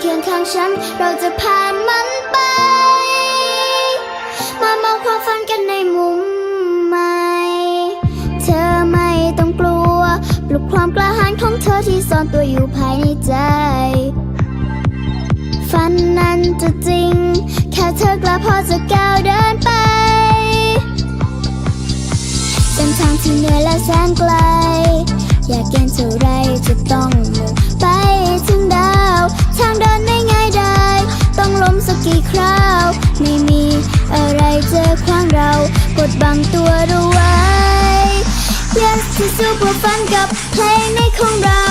เคียงข้างฉัน เราจะผ่านมันไป มามองความฝันกันในมุมใหม่ เธอไม่ต้องกลัว ปลุกความกล้าหาญของเธอที่ซ่อนตัวอยู่ภายในใจ ฝันนั้นจะจริง แค่เธอกล้าพอจะก้าวเดินไป เส้นทางที่เหนื่อยและแสนไกล พร้าวไม่มีอะไรเจอขวางเรากดบังตัวเราไว้ Yes ที่สู้เพื่อฝันกับเพลงในของเรา